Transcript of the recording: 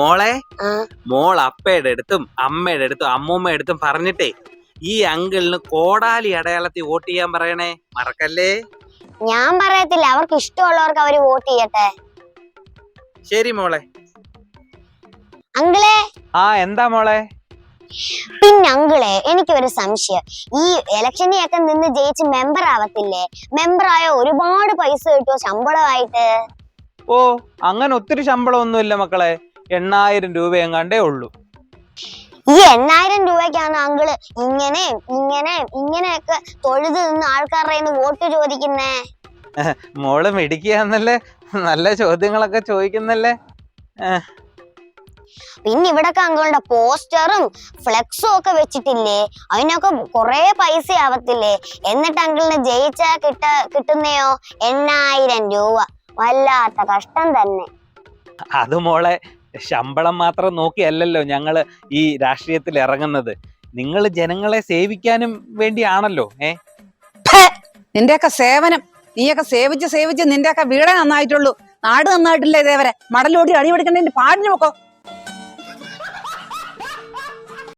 മോളെ മോൾ അപ്പയുടെ അടുത്തും അമ്മയുടെ അടുത്തും അമ്മൂമ്മയുടെ അടുത്തും പറഞ്ഞിട്ടേ ഈ അങ്കിളിന് കോടാലി അടയാളത്തിൽ വോട്ട് ചെയ്യാൻ പറയണേ? മറക്കല്ലേ? ഞാൻ പറയത്തില്ല. അവർക്ക് ഇഷ്ടമുള്ളവർക്ക് അവർ വോട്ട് ചെയ്യട്ടെ. ശരി മോളെ. അങ്കിളെ. ആ എന്താ മോളെ? പിന്നെ അങ്കിളെ എനിക്ക് ഒരു സംശയം. ഈ ഇലക്ഷനിലൊക്കെ നിന്ന് ജയിച്ച് മെമ്പർ ആവത്തില്ലേ? മെമ്പർ ആയ ഒരുപാട് പൈസ കിട്ടുമോ ശമ്പളമായിട്ട്? ഓ അങ്ങനെ ഒത്തിരി ശമ്പളം ഒന്നുമില്ല മക്കളെ. എണ്ണായിരം രൂപ എങ്ങാണ്ടേ ഉള്ളൂ. ഈ എണ്ണായിരം രൂപയ്ക്കാണ് അങ്കിൾ ഇങ്ങനെ ഇങ്ങനെ ഇങ്ങനെയൊക്കെ തൊഴുത് നിന്ന് ആൾക്കാരുടെ വോട്ട് ചോദിക്കുന്നേ? മോൾ മിടിക്കുകയെന്നല്ലേ നല്ല ചോദ്യങ്ങളൊക്കെ ചോദിക്കുന്നല്ലേ? പിന്നെ ഇവിടൊക്കെ അങ്കിളുടെ പോസ്റ്ററും ഫ്ലെക്സും ഒക്കെ വെച്ചിട്ടില്ലേ? അതിനൊക്കെ കൊറേ പൈസ ആവത്തില്ലേ? എന്നിട്ട് അങ്കിളിന് ജയിച്ചാ കിട്ട കിട്ടുന്നയോ? എണ്ണായിരം രൂപ. വല്ലാത്ത കഷ്ടം തന്നെ. അത് മോളെ ശമ്പളം മാത്രം നോക്കിയല്ലല്ലോ ഞങ്ങൾ ഈ രാഷ്ട്രീയത്തിൽ ഇറങ്ങുന്നത്. നിങ്ങൾ ജനങ്ങളെ സേവിക്കാനും വേണ്ടിയാണല്ലോ ഏ? നിന്റെയൊക്കെ സേവനം നീയൊക്കെ സേവിച്ച് സേവിച്ച് നിന്റെയൊക്കെ വീടേ നന്നായിട്ടുള്ളൂ. നാട് നന്നായിട്ടില്ല ഇതേവരെ? മടലോടി അടിപൊളിക്കണ്ടതിന്റെ പാടിന് പൊക്കോ?